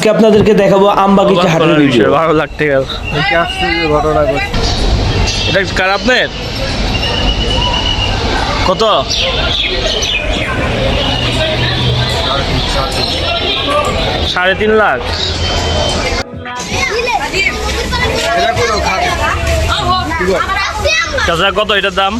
আজকে আপনাদেরকে দেখাবো আমবাগিচা হাটের ভিডিও বারো লাখ টাকা দেখে আসছে ঘটনা ঘটছে। এটা কার আপনার? কত? সাড়ে তিন লাখ। চাচা কত এটার দাম?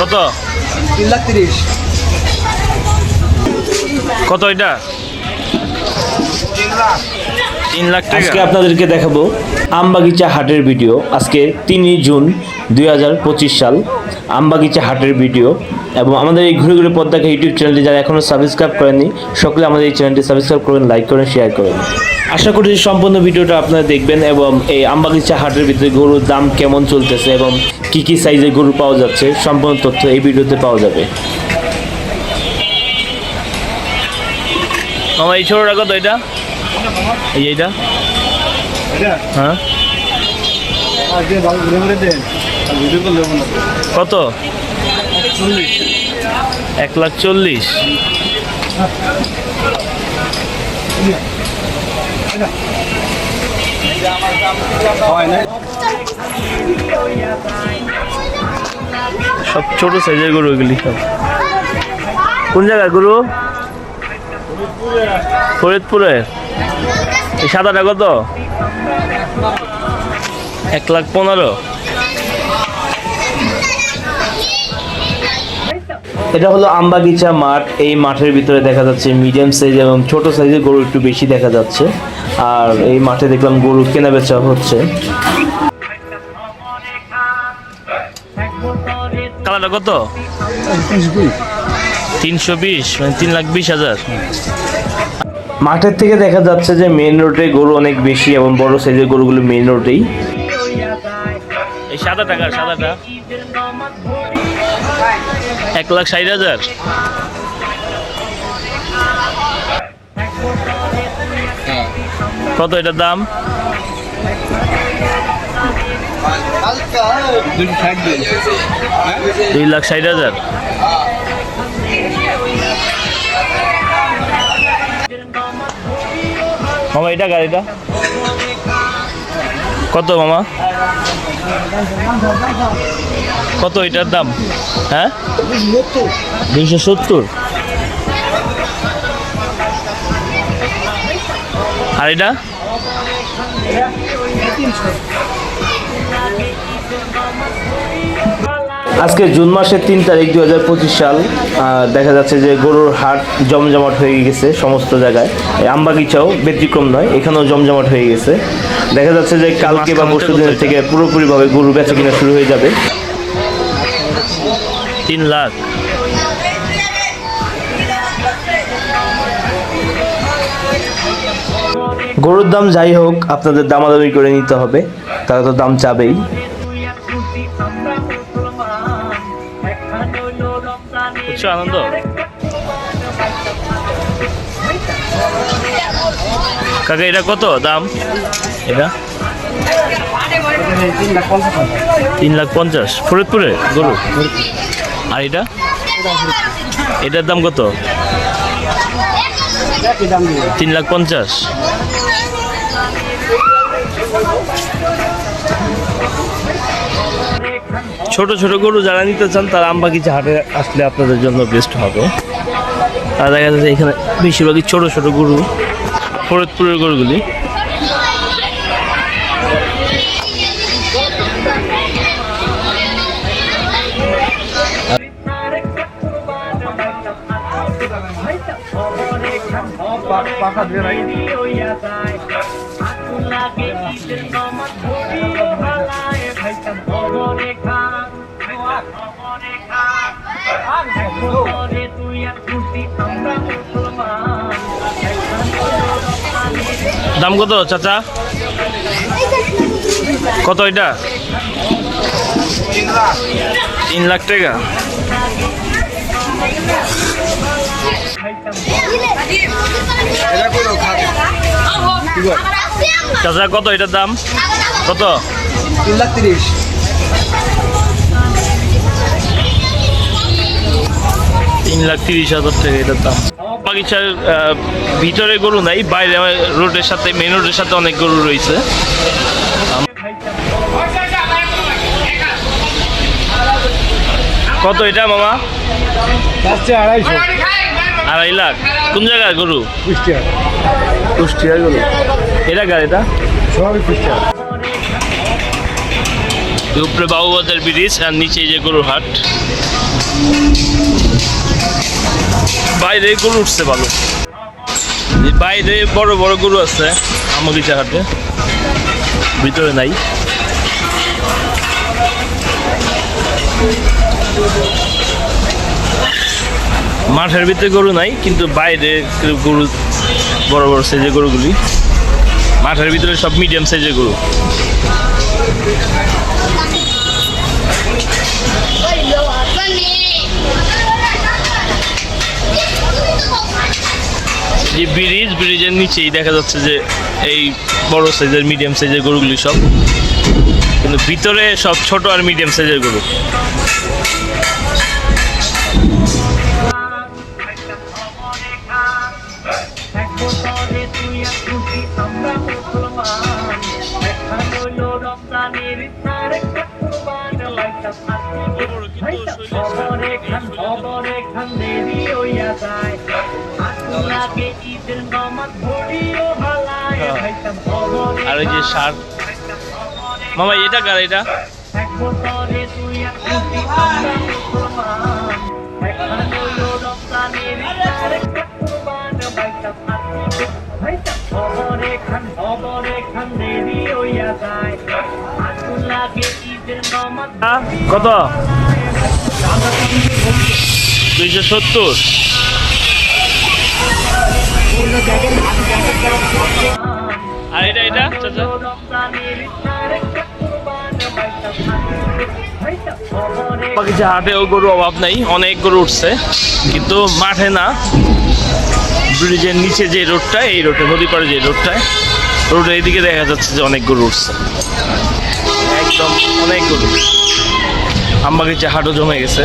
কত? তিন লাখ তিরিশ। কত এটা? তিন লাখ টাকা। আজকে আপনাদেরকে দেখাবো আমবাগিচা হাটের ভিডিও। আজকে তিনই জুন দুই সাল। আমবাগিচা হাটের ভিডিও। এবং আমাদের এই ঘুরে ঘুরে পদ্মাকে ইউটিউব চ্যানেলটি যারা এখনও সাবস্ক্রাইব করেননি সকলে আমাদের এই চ্যানেলটি সাবস্ক্রাইব করবেন লাইক করেন শেয়ার করেন আশা করি যে সম্পূর্ণ ভিডিওটা আপনারা দেখবেন এবং এই আমবাগিচা হাটের ভিতরে গরুর দাম কেমন চলতেছে এবং কি কি সাইজের গরু পাওয়া যাচ্ছে সম্পূর্ণ তথ্য এই ভিডিওতে পাওয়া যাবে। মামা এই ছোটটা কত এটা। এই এইটা। হ্যাঁ। কত? এক লাখ চল্লিশ। সব ছোট সাইজের গরু এগুলি সব। কোন জায়গায় গরু? ফরিদপুরে? এই সাদাটা কত? এক লাখ পনেরো। এটা হলো আমবাগিচা মাঠ। এই মাঠের ভিতরে দেখা যাচ্ছে মিডিয়াম সাইজ এবং ছোট সাইজের গরু একটু বেশি দেখা যাচ্ছে। আর এই মাঠে দেখলাম গরু কেনা বেচা হচ্ছে। কালারটা কত? তিনশো বিশ মানে তিন লাখ বিশ হাজার। মাঠের থেকে দেখা যাচ্ছে যে মেন রোডে গরু অনেক বেশি এবং বড় সাইজের গরুগুলো মেন রোডেই এই। সাদা এক লাখ ষাট হাজার। কত এটার দাম? দুই লাখ ষাট হাজার। মামা এটা গাড়িটা? কত মামা? কত এটার দাম? হ্যাঁ? দুইশো সত্তর। আর এটা? আজকে জুন মাসের তিন তারিখ দু হাজার পঁচিশ সাল দেখা যাচ্ছে যে গরুর হাট জমজমাট হয়ে গেছে সমস্ত জায়গায়। এই আমবাগিচাও ব্যতিক্রম নয় এখানেও জমজমাট হয়ে গেছে। দেখা যাচ্ছে যে কালকে বা পরশু দিনের থেকে পুরোপুরিভাবে গরু বেচা কিনা শুরু হয়ে যাবে। তিন লাখ। গরুর দাম যাই হোক আপনাদের দামাদামি করে নিতে হবে তারা তো দাম চাবেই। বুঝছ আনন্দ? কাকা, এটা কত দাম? এটা? তিন লাখ পঞ্চাশ। ফরিদপুরে? গরু? আর এটা? এটার দাম কত? তিন লাখ পঞ্চাশ। ছোট ছোট গরু যারা নিতে চান তারা আমবাগিচা হাটে আসলে আপনাদের জন্য বেস্ট হবে। আর দেখা যাচ্ছে এখানে বেশিরভাগই ছোট ছোট গরু ফরিদপুরের গরুগুলি। পাকা দিয়ে রাখি। দাম কত, চাচা? কত এটা? তিন লাখ টাকা। চাচা, কত এটার দাম? কত? তিন লাখ তিরিশ তিন লাখ তিরিশ হাজার টাকা এটার দাম। আমবাগিচার আহ, ভিতরে গরু নাই বাইরে রোডের সাথে মেন রোডের সাথে অনেক গরু রয়েছে। কত এটা মামা? আড়াইশো। আড়াই লাখ। কোন জায়গায় গরু? কুষ্টিয়া। কুষ্টিয়ার গরু। এটা গাড়িটা সবই কুষ্টিয়া। উপরে বাবুবাজার ব্রিজ আর নিচে যে গরুর হাট বাইরে গরু উঠছে ভালো। বাইরে বড় বড় গরু আছে, আমাগিচা হাটে। ভিতরে নাই। মাঠের ভিতরে গরু নাই, কিন্তু বাইরে গরু, বড় বড় সাইজের গরুগুলি। মাঠের ভিতরে সব মিডিয়াম সাইজের গরু। যে ব্রিজ, ব্রিজের নিচেই দেখা যাচ্ছে যে এই বড় সাইজের মিডিয়াম সাইজের গরুগুলি সব। কিন্তু ভিতরে সব ছোট আর মিডিয়াম সাইজের গরু। এক আর ওই যে সার মামা এটা কার এটা? কত? দুইশো সত্তর। আর এটা এটা? চাচা? গরু অভাব নাই, অনেক গরু উঠছে, কিন্তু মাঠে না। ব্রিজের নিচে যে রোডটা, এই রোডে, নদী পাড়ে যে রোডটায় রোডের এইদিকে দেখা যাচ্ছে যে অনেক গরু উঠছে। একদম অনেক গরু। আমবাগিচা হাটও জমে গেছে।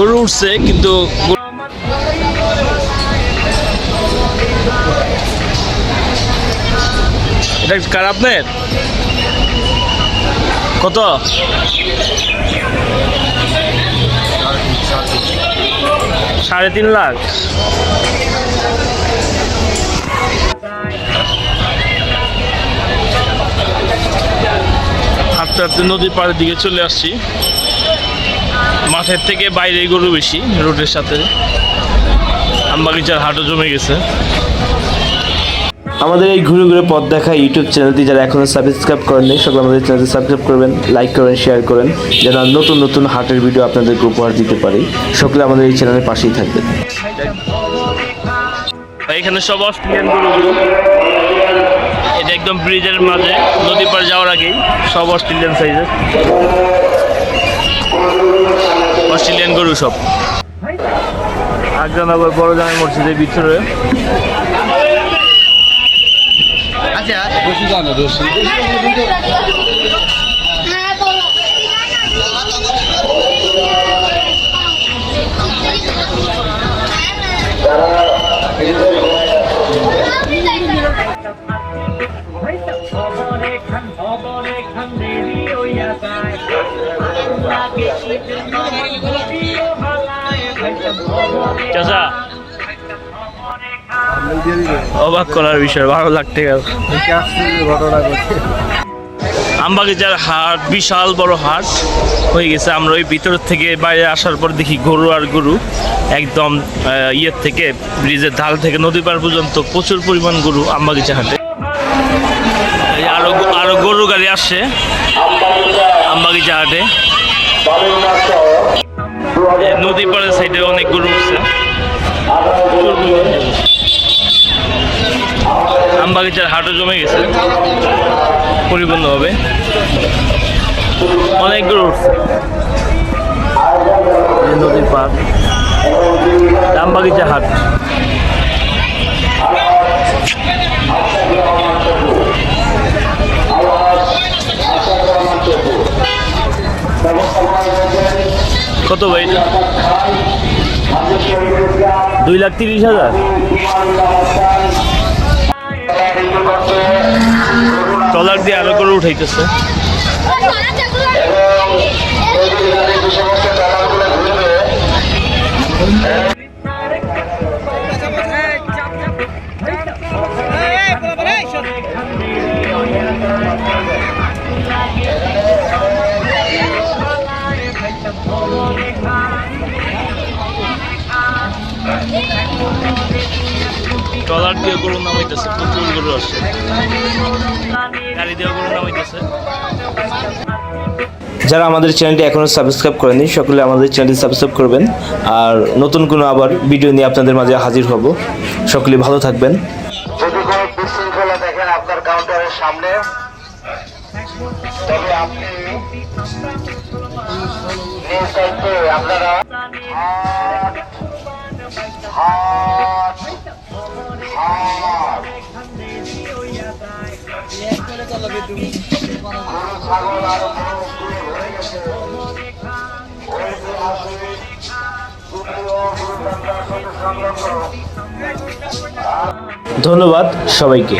গরু উঠছে, কিন্তু এটা কার আপনার? কত? সাড়ে তিন লাখ। হাঁটতে হাঁটতে নদীর পাড়ের দিকে চলে আসছি। মাঠের থেকে বাইরে গরু বেশি রোডের সাথে। আমবাগিচার হাটও জমে গেছে। আমাদের এই ঘুরে ঘুরে পথ দেখা ইউটিউব চ্যানেলটি যারা এখনও সাবস্ক্রাইব করেননি সকলে আমাদের চ্যানেলটি সাবস্ক্রাইব করবেন লাইক করবেন শেয়ার করেন যেন নতুন নতুন হাটের ভিডিও আপনাদেরকে উপহার দিতে পারি। সকলে আমাদের এই চ্যানেলের পাশেই থাকবেন। এখানে সব অস্ট্রেলিয়ান গরুগুলো। এটা একদম ব্রিজের মাঝে নদী পার যাওয়ার আগেই সব অস্ট্রেলিয়ান সাইজের অস্ট্রেলিয়ান গরু সব। একজন আগ্রানগর বড় জামাই মসজিদের ভিতরে হ্যাঁ। চাচা। অবাক করার বিষয়, ভালো লাগতে গেল। আমবাগিচার হাট, বিশাল বড় হাট হয়ে গেছে। আমরা ওই ভিতর থেকে বাইরে আসার পর দেখি গরু আর গরু একদম ইয়ের থেকে, ব্রিজের ঢাল থেকে, নদী পার পর্যন্ত প্রচুর পরিমাণ গরু আমবাগিচা হাটে। আরও আরও গরু গাড়ি আসছে আমবাগিচা হাটে। নদী পাড়ের সাইডে অনেক গরু উঠছে। আমবাগিচার হাটও জমে গেছে। পরিপূর্ণ হবে। অনেক গরু উঠছে। নদীর পাড়। আমবাগিচা হাট। কত ভাই? দুই লাখ তিরিশ হাজার। ট্রলার দিয়ে আরও করে উঠাইতেছে। ট্রলার দিয়ে গরু নামাইতেছে প্রচুর গরু আসছে গাড়ি দিয়ে গরু নামাইতেছে যারা আমাদের চ্যানেলটি এখনও সাবস্ক্রাইব করেনি সকলে আমাদের চ্যানেলটি সাবস্ক্রাইব করবেন। আর নতুন কোনো আবার ভিডিও নিয়ে আপনাদের মাঝে হাজির হব। সকলে ভালো থাকবেন। যদি কোনো বিশৃঙ্খলা দেখেন আপনার কাউন্টারের সামনে তবে আপনি আপনারা ধন্যবাদ সবাইকে।